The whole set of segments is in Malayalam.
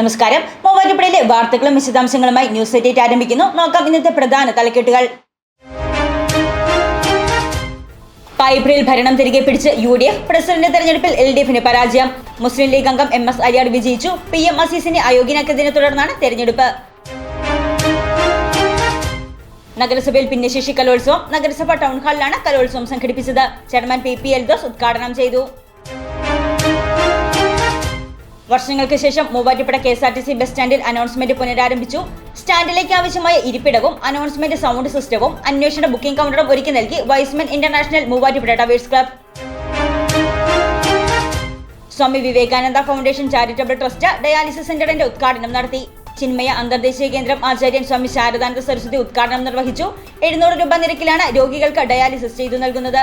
നമസ്കാരം. മൂവാറ്റുപുഴയിലെ വാർത്തകളും വിശദാംശങ്ങളുമായി ന്യൂസ് എയ്റ്റ് ആരംഭിക്കുന്നു. നോക്കാം ഇന്നത്തെ പ്രധാന തലക്കെട്ടുകൾ. പൈബ്രിൽ ഭരണം തിരികെ പിടിച്ച് യു ഡി എഫ് പ്രസിഡന്റ് തെരഞ്ഞെടുപ്പിൽ എൽ ഡി എഫിന് പരാജയം. മുസ്ലിം ലീഗ് അംഗം എം എസ് അലിയാർ വിജയിച്ചു. പി എം അസീസിനെ അയോഗ്യനാക്കിയതിനെ തുടർന്നാണ് തെരഞ്ഞെടുപ്പ്. നഗരസഭയിൽ ഭിന്നശേഷി കലോത്സവം. നഗരസഭ ടൗൺ ഹാളിലാണ് കലോത്സവം സംഘടിപ്പിച്ചത്. ചെയർമാൻ പി പി എൽദോസ് ഉദ്ഘാടനം ചെയ്തു. വർഷങ്ങൾക്ക് ശേഷം Muvattupuzha K S R T C bus സ്റ്റാൻഡിൽ അനൗൺസ്മെന്റ് പുനരാരംഭിച്ചു. സ്റ്റാൻഡിലേക്ക് ആവശ്യമായ ഇരിപ്പിടവും അനൗൺസ്മെന്റ് സൗണ്ട് സിസ്റ്റവും അന്വേഷണ ബുക്കിംഗ് കൗണ്ടറും ഒരുക്കി നൽകി Y's Men international Muvattupuzha towers club Swami Vivekananda foundation charitable trust dialysis സെന്ററിന്റെ ഉദ്ഘാടനം നടത്തി. ചിന്മയ അന്തർദേശീയ കേന്ദ്രം ആചാര്യൻ സ്വാമി ശാരദാനന്ദ സരസ്വതി ഉദ്ഘാടനം നിർവഹിച്ചു. എഴുന്നൂറ് രൂപ നിരക്കിലാണ് രോഗികൾക്ക് ഡയാലിസിസ് ചെയ്തു നൽകുന്നത്.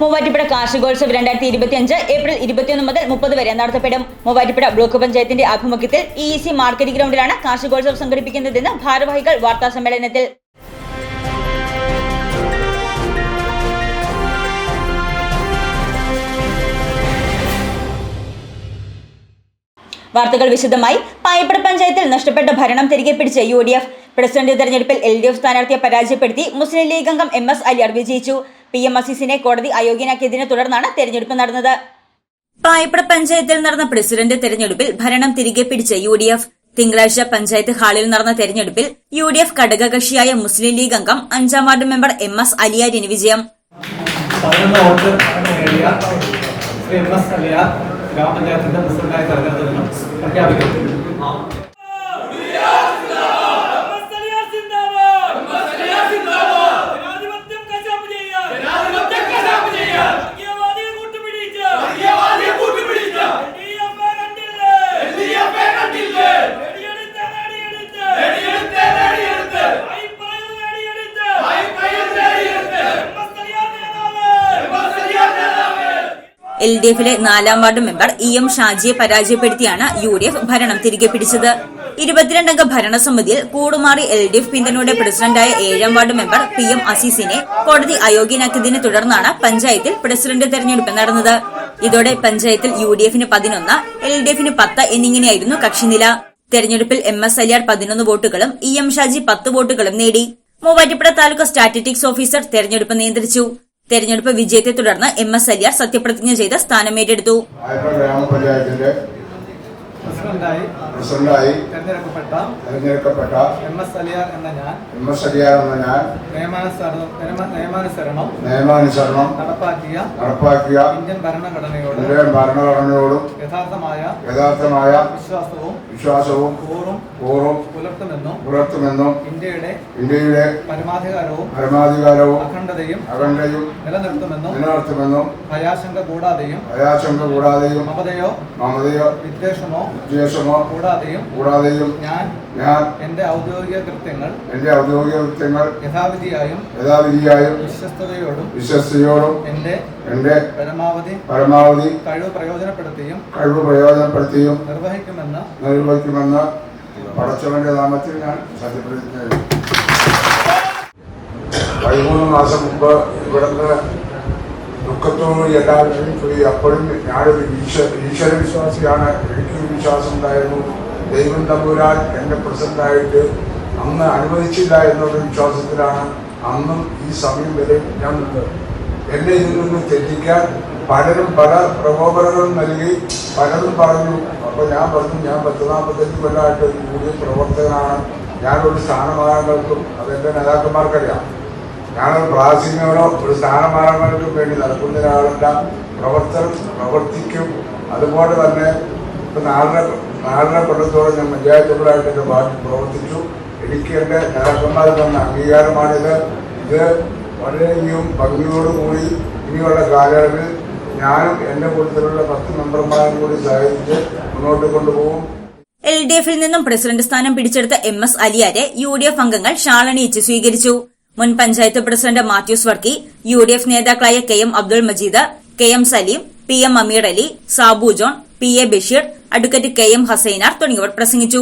മൂവാറ്റുപുഴ കാർഷികോത്സവ് രണ്ടായിരത്തി ഇരുപത്തി അഞ്ച് ഏപ്രിൽ ഇരുപത്തിയൊന്ന് മുതൽ മുപ്പത് വരെ നടത്തപ്പെടും. മൂവാറ്റുപുഴ ബ്ലോക്ക് പഞ്ചായത്തിന്റെ ആഭിമുഖ്യത്തിൽ ഇ സി മാർക്കറ്റ് ഗ്രൗണ്ടിലാണ് കാർഷികോത്സവം സംഘടിപ്പിക്കുന്നതെന്ന് ഭാരവാഹികൾ വാർത്താ സമ്മേളനത്തിൽ. വാർത്തകൾ വിശദമായി. പായപ്പട പഞ്ചായത്തിൽ നഷ്ടപ്പെട്ട ഭരണം തിരികെ പിടിച്ച യു ഡി എഫ്. പ്രസിഡന്റ് തെരഞ്ഞെടുപ്പിൽ എൽ ഡി എഫ് സ്ഥാനാർത്ഥിയെ പരാജയപ്പെടുത്തി മുസ്ലിം ലീഗ് അംഗം എം എസ് അലിയാർ വിജയിച്ചു. പി എം അസീസിനെ കോടതി അയോഗ്യനാക്കിയതിനെ തുടർന്നാണ് തെരഞ്ഞെടുപ്പ് നടന്നത്. പായപ്പട പഞ്ചായത്തിൽ നടന്ന പ്രസിഡന്റ് തെരഞ്ഞെടുപ്പിൽ ഭരണം തിരികെ പിടിച്ച യു ഡി എഫ്. തിങ്കളാഴ്ച പഞ്ചായത്ത് ഹാളിൽ നടന്ന തെരഞ്ഞെടുപ്പിൽ യു ഡി എഫ് ഘടകകക്ഷിയായ മുസ്ലിം ലീഗ് അംഗം അഞ്ചാം വാർഡ് മെമ്പർ എം എസ് അലിയാരിന് വിജയം. ഗ്രാമപഞ്ചായത്തിന്റെ പ്രസിഡന്റായി പ്രഖ്യാപിക്കുന്നു. എൽ ഡി എഫിലെ നാലാം വാർഡ് മെമ്പർ ഇ എം ഷാജിയെ പരാജയപ്പെടുത്തിയാണ് യു ഡി എഫ് ഭരണം തിരികെ പിടിച്ചത്. ഇരുപത്തിരണ്ടംഗ ഭരണസമിതിയിൽ കൂടുമാറി എൽ ഡി എഫ് പിന്തുണയുടെ പ്രസിഡന്റായ ഏഴാം വാർഡ് മെമ്പർ പി എം അസീസിനെ കോടതി അയോഗ്യനാക്കിയതിനെ തുടർന്നാണ് പഞ്ചായത്തിൽ പ്രസിഡന്റ് തെരഞ്ഞെടുപ്പ് നടന്നത്. ഇതോടെ പഞ്ചായത്തിൽ യു ഡി എഫിന് പതിനൊന്ന് എൽ ഡി എഫിന് പത്ത് എന്നിങ്ങനെയായിരുന്നു കക്ഷിനില തെരഞ്ഞെടുപ്പിൽ എം എസ് അലിയാർ പതിനൊന്ന് വോട്ടുകളും ഇ എം ഷാജി പത്ത് വോട്ടുകളും നേടി. മൂവാറ്റുപുഴ താലൂക്ക് സ്റ്റാറ്റിസ്റ്റിക്സ് ഓഫീസർ തെരഞ്ഞെടുപ്പ് നിയന്ത്രിച്ചു. തെരഞ്ഞെടുപ്പ് വിജയത്തെ തുടർന്ന് എം എസ് അലിയാർ സത്യപ്രതിജ്ഞ ചെയ്ത് സ്ഥാനമേറ്റെടുത്തു ഗ്രാമപഞ്ചായത്തിന്റെ പ്രസിഡന്റായി പ്രസിഡന്റായി തെരഞ്ഞെടുക്കപ്പെട്ട തെരഞ്ഞെടുക്കപ്പെട്ട എം എസ് അലിയാർ എന്ന ഞാൻ എം എസ് അലിയാർ എന്ന ഞാൻ നിയമാനുസരണം നിയമ- നിയമാനുസരണം നിയമാനുസരണം നടപ്പാക്കിയ നടപ്പാക്കിയ ഇന്ത്യൻ ഭരണഘടനയോട് ഇന്ത്യൻ ഭരണഘടനയോടും യഥാർത്ഥമായ യഥാർത്ഥമായ വിശ്വാസവും വിശ്വാസവും കൂറും പൂർവം പുലർത്തുമെന്നും പുലർത്തുമെന്നും ഇന്ത്യയുടെ ഇന്ത്യയുടെ പരമാധികാരവും പരമാധികാരവും അഖണ്ഡതയും അഖണ്ഡയും നിലനിർത്തുമെന്നും നിലനിർത്തുമെന്നും ഭയാശങ്ക കൂടാതെയും ഭയാശങ്ക കൂടാതെയും മമതയോ മമതയോ വിദ്വേഷമോ വിദ്വേഷമോ കൂടാതെയും കൂടാതെയും ഞാൻ ഞാൻ എന്റെ ഔദ്യോഗിക കൃത്യങ്ങൾ എന്റെ ഔദ്യോഗിക കൃത്യങ്ങൾ യഥാവിധിയായും യഥാവിധിയായും വിശ്വസ്തയോടും വിശ്വസ്തയോടും എന്റെ എന്റെ പരമാവധി പരമാവധി കഴിവ് പ്രയോജനപ്പെടുത്തിയും കഴിവ് പ്രയോജനപ്പെടുത്തിയും നിർവഹിക്കുമെന്ന് നിർവഹിക്കുമെന്ന് പടച്ചവന്റെ നാമത്തിൽ ഞാൻ സത്യപ്രതിജ്ഞ പതിമൂന്ന് മാസം മുമ്പ് ഇവിടുന്ന് ദുഃഖത്തോട് എല്ലാവരും പോയി അപ്പോഴും ഞാനൊരു ഈശ്വര ഈശ്വര വിശ്വാസിയാണ് എനിക്ക് വിശ്വാസം ഉണ്ടായിരുന്നു. ദൈവം തമ്പുരാൻ എന്റെ പ്രസിഡന്റായിട്ട് അന്ന് അനുവദിച്ചില്ല എന്നുള്ള വിശ്വാസത്തിലാണ് അന്നും ഈ സമയം വരെ ഞാൻ നിന്നത്. എന്നെ ഇതിൽ നിന്ന് തെറ്റിക്കാൻ പലരും പല പ്രകോപനങ്ങളും നൽകി പലരും പറഞ്ഞു. അപ്പൊ ഞാൻ പറഞ്ഞു ഞാൻ പത്ത് കൊല്ലമായിട്ട് കൂടിയ പ്രവർത്തകനാണ്. ഞാനൊരു സ്ഥാനമാകാൻ നിൽക്കും അതെന്റെ നേതാക്കന്മാർക്കറിയാം. ഞാനൊരു പ്രാസിനോടോ ഒരു സ്ഥാനമാനങ്ങൾക്കും വേണ്ടി നടക്കുന്ന ഒരാളല്ല പ്രവർത്തനം പ്രവർത്തിക്കും. അതുപോലെ തന്നെ ഇപ്പം നാലര നാലര കൊല്ലത്തോളം ഞാൻ പഞ്ചായത്ത് മെമ്പറായിട്ട് എന്റെ പാർട്ടി പ്രവർത്തിച്ചു. എനിക്ക് എന്റെ നേതാക്കന്മാർ തന്ന അംഗീകാരമാണിത്. ഇത് വളരെയധികം ഭംഗിയോടുകൂടി ഇനിയുള്ള കാലയളവിൽ ഞാനും എന്റെ കൂട്ടത്തിലുള്ള പത്ത് മെമ്പർമാരും കൂടി സഹായിച്ച് മുന്നോട്ട് കൊണ്ടുപോകും. എൽ ഡി എഫിൽ നിന്നും പ്രസിഡന്റ് സ്ഥാനം പിടിച്ചെടുത്ത എം എസ് അലിയാരെ യു ഡി എഫ് അംഗങ്ങൾ ഷാളണിയിച്ച് സ്വീകരിച്ചു. മുൻ panchayat president Mathews Varkey U D F നേതാക്കളായ K M Abdul Majeed K M Saleem P M Ameer Ali Sabu John P A Basheer advocate K M Hasainar തുടങ്ങിയവർ പ്രസംഗിച്ചു.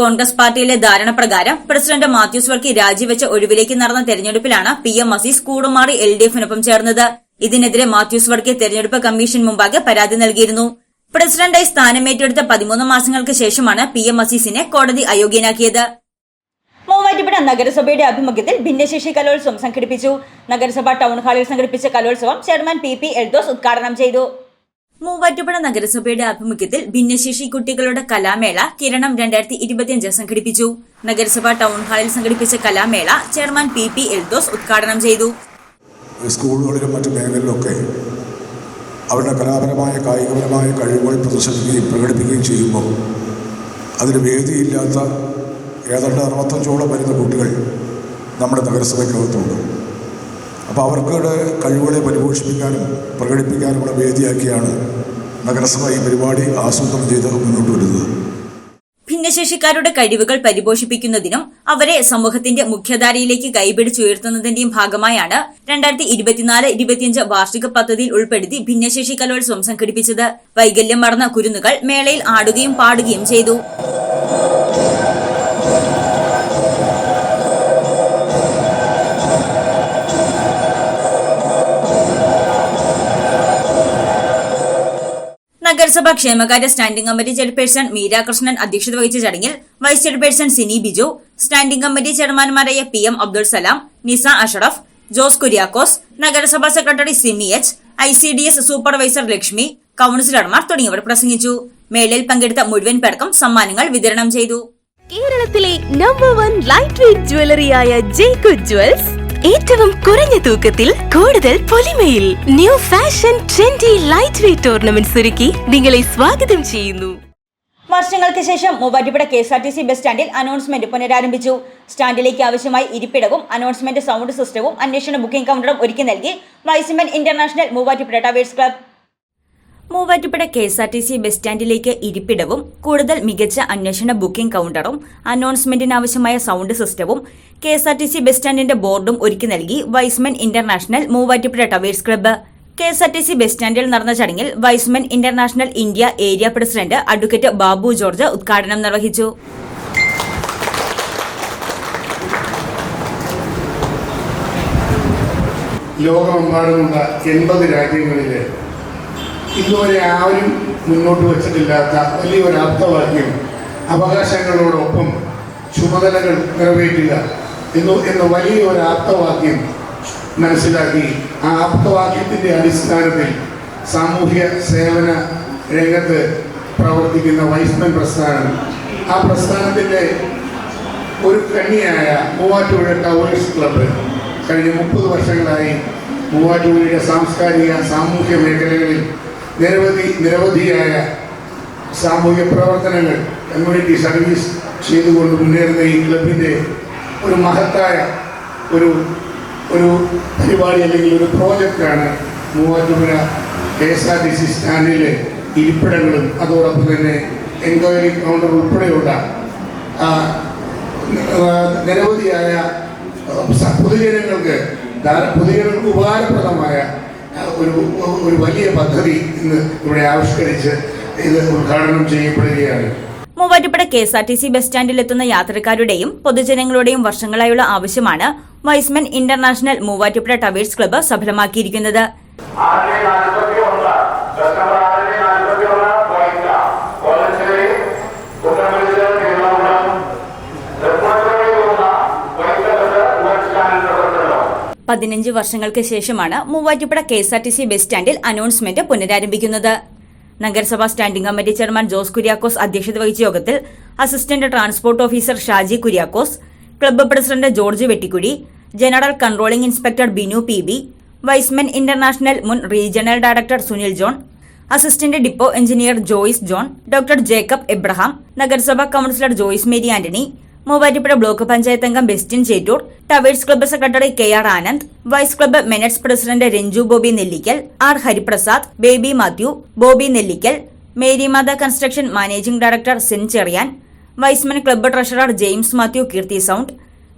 കോൺഗ്രസ് പാർട്ടിയിലെ ധാരണ പ്രകാരം പ്രസിഡന്റ് മാത്യൂസ് വർക്കി രാജിവെച്ച ഒഴിവിലേക്ക് നടന്ന തെരഞ്ഞെടുപ്പിലാണ് പി എം അസീസ് കൂടുമാറി എൽ ഡി എഫിനൊപ്പം ചേർന്നത്. ഇതിനെതിരെ മാത്യൂസ് വർക്കി തെരഞ്ഞെടുപ്പ് കമ്മീഷൻ മുമ്പാകെ പരാതി നൽകിയിരുന്നു. പ്രസിഡന്റായി സ്ഥാനമേറ്റെടുത്ത പതിമൂന്ന് മാസങ്ങൾക്ക് ശേഷമാണ് പി എം അസീസിനെ കോടതി അയോഗ്യനാക്കിയത്. മൂവാറ്റുപുഴ നഗരസഭയുടെ ആഭിമുഖ്യത്തിൽ ഭിന്നശേഷി കലോത്സവം സംഘടിപ്പിച്ചു. നഗരസഭ ടൗൺ ഹാളിൽ സംഘടിപ്പിച്ച കലോത്സവം ചെയർമാൻ പി പി എൽദോസ് ഉദ്ഘാടനം ചെയ്തു. മൂവാറ്റുപുഴ നഗരസഭയുടെ ആഭിമുഖ്യത്തിൽ ഭിന്നശേഷി കുട്ടികളുടെ കലാമേള കിരണം രണ്ടായിരത്തി ഇരുപത്തിയഞ്ച് സംഘടിപ്പിച്ചു. നഗരസഭ ടൗൺ ഹാളിൽ സംഘടിപ്പിച്ച കലാമേള ചെയർമാൻ പി പി എൽദോസ് ഉദ്ഘാടനം ചെയ്തു. സ്കൂളുകളിലും മറ്റു മേഖലകളിലൊക്കെ അവരുടെ കലാപരമായ കായികപരമായ കഴിവുകൾ പ്രദർശിപ്പിക്കുകയും പ്രകടിപ്പിക്കുകയും ചെയ്യുമ്പോൾ അതിന് വേദിയില്ലാത്ത ഏതാണ്ട് അറുപത്തഞ്ചോളം വരുന്ന കുട്ടികൾ നമ്മുടെ നഗരസഭയ്ക്കകത്തുണ്ട്. അപ്പോൾ അവർക്കുടെ കഴിവുകളെ പരിപോഷിപ്പിക്കാനും പ്രകടിപ്പിക്കാനുമുള്ള വേദിയാക്കിയാണ് നഗരസഭ ഈ പരിപാടി ആസൂത്രണം ചെയ്ത് മുന്നോട്ട് വരുന്നത്. ഭിന്നശേഷിക്കാരുടെ കഴിവുകൾ പരിപോഷിപ്പിക്കുന്നതിനും അവരെ സമൂഹത്തിന്റെ മുഖ്യധാരയിലേക്ക് കൈപിടിച്ചുയർത്തുന്നതിന്റെയും ഭാഗമായാണ് രണ്ടായിരത്തി ഇരുപത്തിനാല് ഇരുപത്തിയഞ്ച് വാർഷിക പദ്ധതിയിൽ ഉൾപ്പെടുത്തി ഭിന്നശേഷി കലോത്സവം സംഘടിപ്പിച്ചത്. വൈകല്യം മറന്ന കുരുന്നുകൾ മേളയിൽ ആടുകയും പാടുകയും ചെയ്തു. നഗരസഭ ക്ഷേമകാര്യ standing committee chairperson Meera Krishnan അധ്യക്ഷത വഹിച്ച ചടങ്ങിൽ vice chairperson Sini Biju standing committee ചെയർമാൻമാരായ P M Abdul Salam Nisa Ashraf Jose Kuriakose നഗരസഭാ secretary Simi H I C D S supervisor Lakshmi കൌൺസിലർമാർ തുടങ്ങിയവർ പ്രസംഗിച്ചു. മേളയിൽ പങ്കെടുത്ത മുഴുവൻ പേർക്കും സമ്മാനങ്ങൾ വിതരണം ചെയ്തു. കേരളത്തിലെ നമ്പർ വൺ ലൈറ്റ് വെയിറ്റ് ജ്വല്ലറിയായ ജേക്കു ജ്വൽസ് ഏറ്റവും കുറഞ്ഞ തൂക്കത്തിൽ കൂടുതൽ പൊലിമയിൽ new fashion trendy light weight ornament ഒരുക്കി നിങ്ങളെ സ്വാഗതം ചെയ്യുന്നു. വർഷങ്ങൾക്ക് ശേഷം Muvattupuzha K S R T C bus സ്റ്റാൻഡിൽ അനൗൺസ്മെന്റ് പുനരാരംഭിച്ചു. സ്റ്റാൻഡിലേക്ക് ആവശ്യമായി ഇരിപ്പിടവും അനൗൺസ്മെന്റ് സൗണ്ട് സിസ്റ്റവും അന്വേഷണ ബുക്കിംഗ് കൗണ്ടറും ഒരുക്കി നൽകി Y's Men international Muvattupuzha towers club Muvattupuzha K S R T C bus സ്റ്റാൻഡിലേക്ക് ഇരിപ്പിടവും കൂടുതൽ മികച്ച അന്വേഷണ ബുക്കിംഗ് കൗണ്ടറും അനൗൺസ്മെന്റിനാവശ്യമായ സൗണ്ട് സിസ്റ്റവും K S R T C bus സ്റ്റാൻഡിന്റെ ബോർഡും ഒരുക്കി നൽകി Y's Men international Muvattupuzha towers club. K S R T C bus സ്റ്റാൻഡിൽ നടന്ന ചടങ്ങിൽ Y's Men international India area president advocate Babu George ഉദ്ഘാടനം നിർവഹിച്ചു. ലോകമെമ്പാടുമുള്ള എൺപത് രാജ്യങ്ങളിൽ ഇന്നുവരെ ആരും മുന്നോട്ട് വച്ചിട്ടില്ലാത്ത വലിയൊരു ആപ്തവാക്യം അവകാശങ്ങളോടൊപ്പം ചുമതലകൾ നിറവേറ്റുക എന്നു എന്ന വലിയൊരു ആപ്തവാക്യം മനസ്സിലാക്കി ആ ആപ്തവാക്യത്തിന്റെ അടിസ്ഥാനത്തിൽ സാമൂഹ്യ സേവന രംഗത്ത് പ്രവർത്തിക്കുന്ന വൈസ്മൻ പ്രസ്ഥാനം. ആ പ്രസ്ഥാനത്തിന്റെ ഒരു കണ്ണിയായ മൂവാറ്റുപുഴ ടവേഴ്സ് ക്ലബ് കഴിഞ്ഞ മുപ്പത് വർഷങ്ങളായി മൂവാറ്റുപുഴയുടെ സാംസ്കാരിക സാമൂഹ്യ മേഖലകളിൽ നിരവധി നിരവധിയായ സാമൂഹ്യ പ്രവർത്തനങ്ങൾ കമ്മ്യൂണിറ്റി സർവീസ് ചെയ്തുകൊണ്ട് മുന്നേറുന്ന ഈ ക്ലബിന്റെ ഒരു മഹത്തായ ഒരു ഒരു പരിപാടി അല്ലെങ്കിൽ ഒരു പ്രോജക്റ്റാണ് Muvattupuzha K S R T C സ്റ്റാൻഡിലെ ഇരിപ്പിടങ്ങളും അതോടൊപ്പം തന്നെ എൻക്വയറി കൗണ്ടർ ഉൾപ്പെടെയുള്ള നിരവധിയായ പൊതുജനങ്ങൾക്ക് പൊതുജനങ്ങൾക്ക് ഉപകാരപ്രദമായ ഒരു ഒരു വലിയ പദ്ധതി ഇന്ന് ഇവിടെ ആവിഷ്കരിച്ച് ഇത് ഉദ്ഘാടനം ചെയ്യപ്പെടുകയാണ്. Muvattupuzha K S R T C bus സ്റ്റാൻഡിൽ എത്തുന്ന യാത്രക്കാരുടെയും പൊതുജനങ്ങളുടെയും വർഷങ്ങളായുള്ള ആവശ്യമാണ് Y's Men international Muvattupuzha towers club സഫലമാക്കിയിരിക്കുന്നത്. പതിനഞ്ച് വർഷങ്ങൾക്ക് ശേഷമാണ് Muvattupuzha K S R T C bus സ്റ്റാൻഡിൽ അനൗൺസ്മെന്റ് പുനരാരംഭിക്കുന്നത്. നഗരസഭാ standing committee chairman Jose Kuriakose അധ്യക്ഷത വഹിച്ച യോഗത്തിൽ assistant transport officer Shaji Kuriakose club president George Vettikkudy general controlling inspector Binu P B Y's Men international മുൻ regional director Sunil John assistant depot engineer Joyce John doctor Jacob Abraham നഗരസഭാ കൌൺസിലർ ജോയിസ് മേരി ആന്റണി മൂവാറ്റുപുഴ ബ്ലോക്ക് പഞ്ചായത്ത് അംഗം Bestin Chettoor towers club secretary K R Anand Y's club Menettes president Ranju Boby Nellikkal R Hariprasad Baby Mathew Boby Nellikkal Marymatha construction managing director sin Cherian Y's Men club treasurer James Mathew Keerthi sound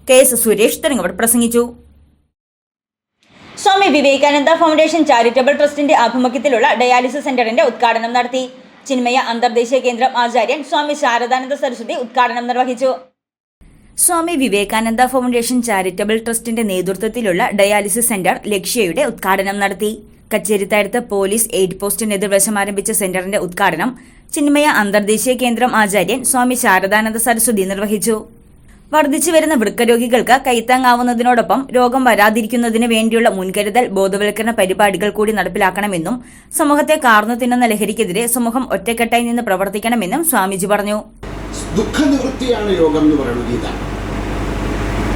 K S Suresh തുടങ്ങിയവർ പ്രസംഗിച്ചു. സ്വാമി വിവേകാനന്ദ ഫൗണ്ടേഷൻ ചാരിറ്റബിൾ ട്രസ്റ്റിന്റെ ആഭിമുഖ്യത്തിലുള്ള ഡയാലിസിസ് സെന്ററിന്റെ ഉദ്ഘാടനം നടത്തി. ചിന്മയ അന്തർദേശീയ കേന്ദ്രം ആചാര്യൻ സ്വാമി ശാരദാനന്ദ സരസ്വതി ഉദ്ഘാടനം നിർവഹിച്ചു. സ്വാമി വിവേകാനന്ദ ഫൗണ്ടേഷൻ ചാരിറ്റബിൾ ട്രസ്റ്റിന്റെ നേതൃത്വത്തിലുള്ള ഡയാലിസിസ് സെന്റർ ലക്ഷ്യയുടെ ഉദ്ഘാടനം നടത്തി. കച്ചേരിത്താഴത്ത് പോലീസ് എയ്ഡ് പോസ്റ്റിന് എതിർവശം ആരംഭിച്ച സെന്ററിന്റെ ഉദ്ഘാടനം ചിന്മയ അന്തർദേശീയ കേന്ദ്രം ആചാര്യൻ സ്വാമി ശാരദാനന്ദ സരസ്വതി നിർവഹിച്ചു. വർദ്ധിച്ചു വരുന്ന വൃക്കരോഗികൾക്ക് കൈത്താങ്ങാവുന്നതിനോടൊപ്പം രോഗം വരാതിരിക്കുന്നതിന് വേണ്ടിയുള്ള മുൻകരുതൽ ബോധവൽക്കരണ പരിപാടികൾ കൂടി നടപ്പിലാക്കണമെന്നും സമൂഹത്തെ കാർന്നു തിന്നുന്ന ലഹരിക്കെതിരെ സമൂഹം ഒറ്റക്കെട്ടായി നിന്ന് പ്രവർത്തിക്കണമെന്നും സ്വാമിജി പറഞ്ഞു. ദുഃഖനിവൃത്തിയാണ് യോഗം എന്ന് പറയുന്നത്. ഗീത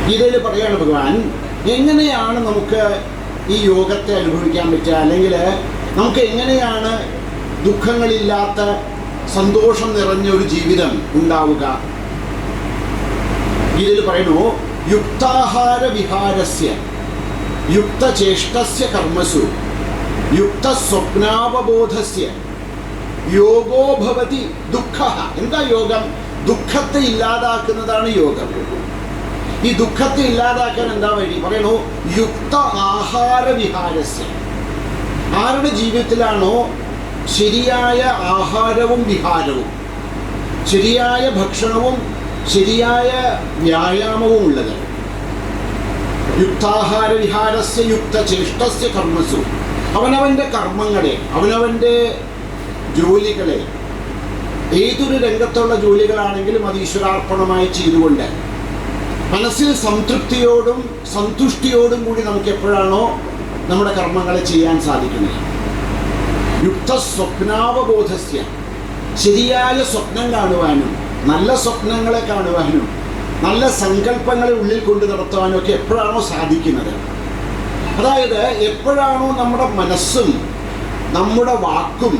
ഗീതയിൽ പറയുകയാണ് ഭഗവാൻ എങ്ങനെയാണ് നമുക്ക് ഈ യോഗത്തെ അനുഭവിക്കാൻ പറ്റുക? അല്ലെങ്കിൽ നമുക്ക് എങ്ങനെയാണ് ദുഃഖങ്ങളില്ലാത്ത സന്തോഷം നിറഞ്ഞ ഒരു ജീവിതം ഉണ്ടാവുക? ഗീതയിൽ പറയുന്നു യുക്താഹാര വിഹാരസ്യ യുക്തചേഷ്ടസ്യ കർമ്മസു യുക്ത സ്വപ്നാവബോധസ്യ യോഗോ ഭവതി ദുഃഖ. എന്താ യോഗം? ദുഃഖത്തെ ഇല്ലാതാക്കുന്നതാണ് യോഗം. ഈ ദുഃഖത്തെ ഇല്ലാതാക്കാൻ എന്താ വഴി? പറയണു യുക്ത ആഹാര വിഹാരസ്യ ആരുടെ ജീവിതത്തിലാണോ ശരിയായ ആഹാരവും വിഹാരവും? ശരിയായ ഭക്ഷണവും ശരിയായ വ്യായാമവും ഉള്ളത്. യുക്താഹാര വിഹാരസ്യ യുക്ത ചേഷ്ടസ്യ കർമ്മസു. അവനവന്റെ കർമ്മങ്ങളെ അവനവന്റെ ജോലികളെ ഏതൊരു രംഗത്തുള്ള ജോലികളാണെങ്കിലും അത് ഈശ്വരാർപ്പണമായി ചെയ്തുകൊണ്ട് മനസ്സിൽ സംതൃപ്തിയോടും സന്തുഷ്ടിയോടും കൂടി നമുക്ക് എപ്പോഴാണോ നമ്മുടെ കർമ്മങ്ങളെ ചെയ്യാൻ സാധിക്കുന്നത്. യുക്ത സ്വപ്നാവബോധസ്യ ശരിയായ സ്വപ്നം കാണുവാനും നല്ല സ്വപ്നങ്ങളെ കാണുവാനും നല്ല സങ്കല്പങ്ങളെ ഉള്ളിൽ കൊണ്ടു നടത്തുവാനും ഒക്കെ എപ്പോഴാണോ സാധിക്കുന്നത്. അതായത് എപ്പോഴാണോ നമ്മുടെ മനസ്സും നമ്മുടെ വാക്കും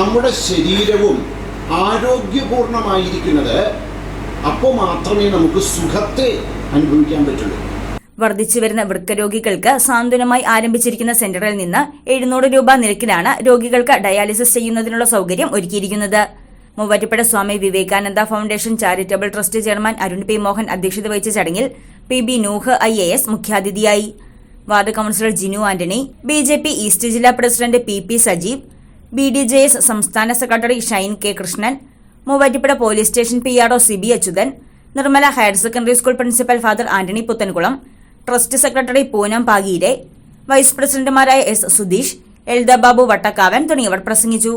നമ്മുടെ ശരീരവും ആരോഗ്യപൂർണമായിരിക്കുന്നത് അപ്പോൾ മാത്രമേ നമുക്ക് സുഖത്തെ അനുഭവിക്കാൻ പറ്റുള്ളൂ. വർദ്ധിച്ചു വരുന്ന വൃക്കരോഗികൾക്ക് സാന്ത്വനമായി ആരംഭിച്ചിരിക്കുന്ന സെന്ററിൽ നിന്ന് എഴുന്നൂറ് രൂപ നിരക്കിലാണ് രോഗികൾക്ക് ഡയാലിസിസ് ചെയ്യുന്നതിനുള്ള സൗകര്യം ഒരുക്കിയിരിക്കുന്നത്. Muvattupuzha Swami Vivekananda foundation charitable trust chairman Arun P Mohan അധ്യക്ഷത വഹിച്ച ചടങ്ങിൽ P B Nooh I A S മുഖ്യാതിഥിയായി. Ward councillor Jinu Antony B J P east ജില്ലാ president P P Sajeev B D J S സംസ്ഥാന secretary Shine K Krishnan Muvattupuzha police station P R O Sibi Achuthan Nirmala higher secondary school principal father Antony Puthenkulam trust secretary Poonam Pagire vice പ്രസിഡന്റുമാരായ എസ് സുധീഷ് എൽദ ബാബു വട്ടക്കാവൻ തുടങ്ങിയവർ പ്രസംഗിച്ചു.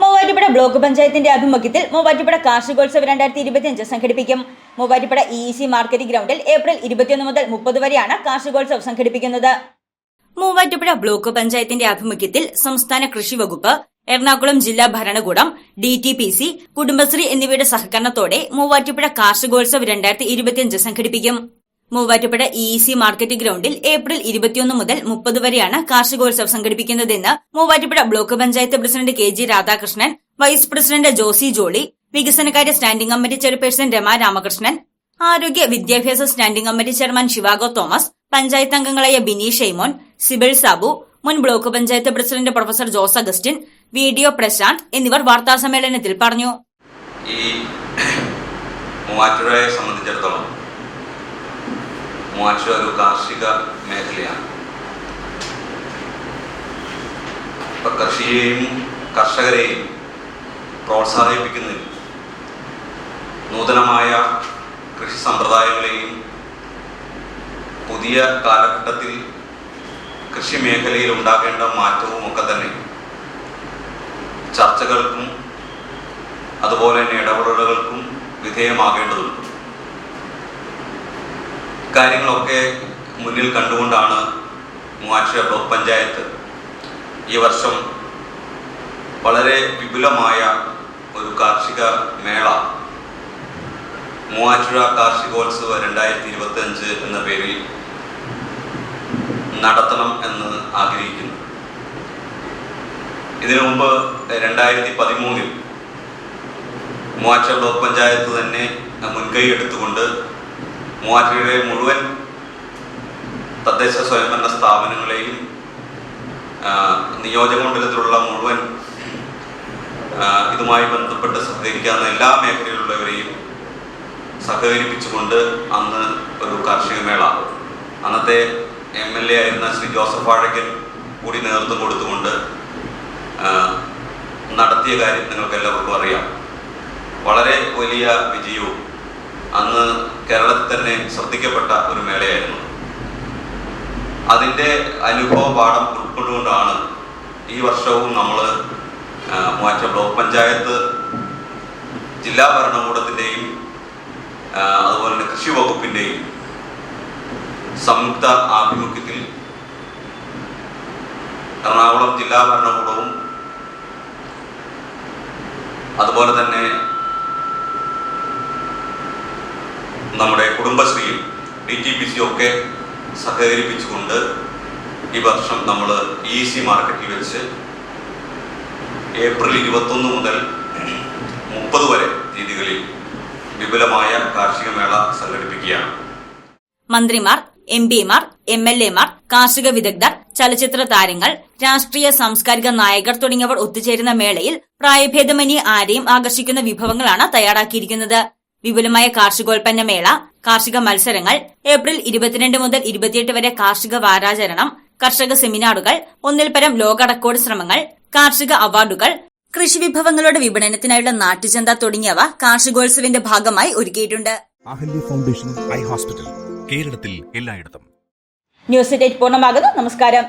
മൂവാറ്റുപുഴ ബ്ലോക്ക് പഞ്ചായത്തിന്റെ ആഭിമുഖ്യത്തിൽ മൂവാറ്റുപുഴ കാർഷികോത്സവം രണ്ടായിരത്തി ഇരുപത്തിയഞ്ച് സംഘടിപ്പിക്കും. മൂവാറ്റുപുഴ ഇ സി മാർക്കറ്റ് ഗ്രൗണ്ടിൽ ഏപ്രിൽ ഇരുപത്തിയൊന്ന് മുതൽ മുപ്പത് വരെയാണ് കാർഷികോത്സവം സംഘടിപ്പിക്കുന്നത്. മൂവാറ്റുപുഴ ബ്ലോക്ക് പഞ്ചായത്തിന്റെ ആഭിമുഖ്യത്തിൽ സംസ്ഥാന കൃഷി വകുപ്പ് എറണാകുളം ജില്ലാ ഭരണകൂടം D T P C Kudumbashree എന്നിവയുടെ സഹകരണത്തോടെ മൂവാറ്റുപുഴ കാർഷികോത്സവ് രണ്ടായിരത്തി ഇരുപത്തിയഞ്ച് സംഘടിപ്പിക്കും. മൂവാറ്റുപുഴ ഇ സി മാർക്കറ്റ് ഗ്രൗണ്ടിൽ ഏപ്രിൽ ഇരുപത്തിയൊന്ന് മുതൽ മുപ്പത് വരെയാണ് കാർഷികോത്സവ് സംഘടിപ്പിക്കുന്നതെന്ന് Muvattupuzha block panchayat president K G Radhakrishnan vice president Josy Jolly വികസനകാര്യ standing committee chairperson Rama Ramakrishnan ആരോഗ്യ വിദ്യാഭ്യാസ standing committee chairman Shivago Thomas panchayat അംഗങ്ങളായ ബിനീഷ് ഷെയ്മോൻ സിബിൾ സാബു മുൻ block panchayat president professor Jose Augustine V D O Prashanth എന്നിവർ വാർത്താസമ്മേളനത്തിൽ പറഞ്ഞു. ഈ മൂവാറ്റുപുഴയെ സംബന്ധിച്ചിടത്തോളം മൂവാറ്റുപുഴ ഒരു കാർഷിക മേഖലയാണ്. ഇപ്പൊ കൃഷിയെയും കർഷകരെയും പ്രോത്സാഹിപ്പിക്കുന്നതിൽ നൂതനമായ കൃഷി സമ്പ്രദായങ്ങളെയും പുതിയ കാലഘട്ടത്തിൽ കൃഷി മേഖലയിൽ ഉണ്ടാകേണ്ട മാറ്റവും ഒക്കെ തന്നെ ചർച്ചകൾക്കും അതുപോലെ തന്നെ ഇടപെടലുകൾക്കും വിധേയമാകേണ്ടതുണ്ട്. കാര്യങ്ങളൊക്കെ മുന്നിൽ കണ്ടുകൊണ്ടാണ് മൂവാറ്റുപുഴ ബ്ലോക്ക് പഞ്ചായത്ത് ഈ വർഷം വളരെ വിപുലമായ ഒരു കാർഷിക മേള മൂവാറ്റുപുഴ കാർഷികോത്സവ രണ്ടായിരത്തി ഇരുപത്തി അഞ്ച് എന്ന പേരിൽ നടത്തണം എന്ന് ആഗ്രഹിക്കുന്നു. ഇതിനു മുമ്പ് രണ്ടായിരത്തി പതിമൂന്നിൽ മൂവാറ്റ ബ്ലോക്ക് പഞ്ചായത്ത് തന്നെ മുൻകൈ എടുത്തുകൊണ്ട് മൂവാറ്റയുടെ മുഴുവൻ തദ്ദേശ സ്വയംഭരണ സ്ഥാപനങ്ങളെയും നിയോജകമണ്ഡലത്തിലുള്ള മുഴുവൻ ഇതുമായി ബന്ധപ്പെട്ട് സഹകരിക്കാവുന്ന എല്ലാ മേഖലയിലുള്ളവരെയും സഹകരിപ്പിച്ചുകൊണ്ട് അന്ന് ഒരു കാർഷിക മേള. അന്നത്തെ എം എൽ എ ആയിരുന്ന ശ്രീ ജോസഫ് വാഴക്കൻ കൂടി നേതൃത്വം കൊടുത്തുകൊണ്ട് നടത്തിയ കാര്യം നിങ്ങൾക്ക് എല്ലാവർക്കും അറിയാം. വളരെ വലിയ വിജയവും അന്ന് കേരളത്തിൽ തന്നെ ശ്രദ്ധിക്കപ്പെട്ട ഒരു മേളയായിരുന്നു അതിന്റെ അനുഭവ പാഠം ഉൾക്കൊണ്ടുകൊണ്ടാണ് ഈ വർഷവും നമ്മൾ മൂവാറ്റ ബ്ലോക്ക് പഞ്ചായത്ത് ജില്ലാ ഭരണകൂടത്തിന്റെയും അതുപോലെ തന്നെ കൃഷി വകുപ്പിന്റെയും സംയുക്ത ആഭിമുഖ്യത്തിൽ എറണാകുളം ജില്ലാ ഭരണകൂടവും അതുപോലെ തന്നെ നമ്മുടെ കുടുംബശ്രീയും ഡി ടി പി സിയും ഒക്കെ സഹകരിപ്പിച്ചുകൊണ്ട് ഈ വർഷം നമ്മൾ ഇ സി മാർക്കറ്റിൽ വെച്ച് ഏപ്രിൽ ഇരുപത്തൊന്ന് മുതൽ മുപ്പത് വരെ തീയതികളിൽ വിപുലമായ കാർഷിക മേള സംഘടിപ്പിക്കുകയാണ്. മന്ത്രിമാർ എം പിമാർ എം എൽ എമാർ കാർഷിക വിദഗ്ധർ ചലച്ചിത്ര താരങ്ങൾ രാഷ്ട്രീയ സാംസ്കാരിക നായകർ തുടങ്ങിയവർ ഒത്തുചേരുന്ന മേളയിൽ പ്രായഭേദമന്യേ ആരെയും ആകർഷിക്കുന്ന വിഭവങ്ങളാണ് തയ്യാറാക്കിയിരിക്കുന്നത്. വിപുലമായ കാർഷികോൽപ്പന്ന മേള കാർഷിക മത്സരങ്ങൾ ഏപ്രിൽ ഇരുപത്തിരണ്ട് മുതൽ ഇരുപത്തിയെട്ട് വരെ കാർഷിക വാരാചരണം കർഷക സെമിനാറുകൾ ഒന്നിൽ പരം ലോക റെക്കോർഡ് ശ്രമങ്ങൾ കാർഷിക അവാർഡുകൾ കൃഷി വിഭവങ്ങളുടെ വിപണനത്തിനായുള്ള നാട്ടുചന്ത തുടങ്ങിയവ കാർഷികോത്സവിന്റെ ഭാഗമായി ഒരുക്കിയിട്ടുണ്ട്. ഫൗണ്ടേഷൻ ഐ ഹോസ്പിറ്റൽ കേരളത്തിൽ എല്ലായിടത്തും. ന്യൂസ് ഡേറ്റ് പൂർണമാകുന്നു. നമസ്കാരം.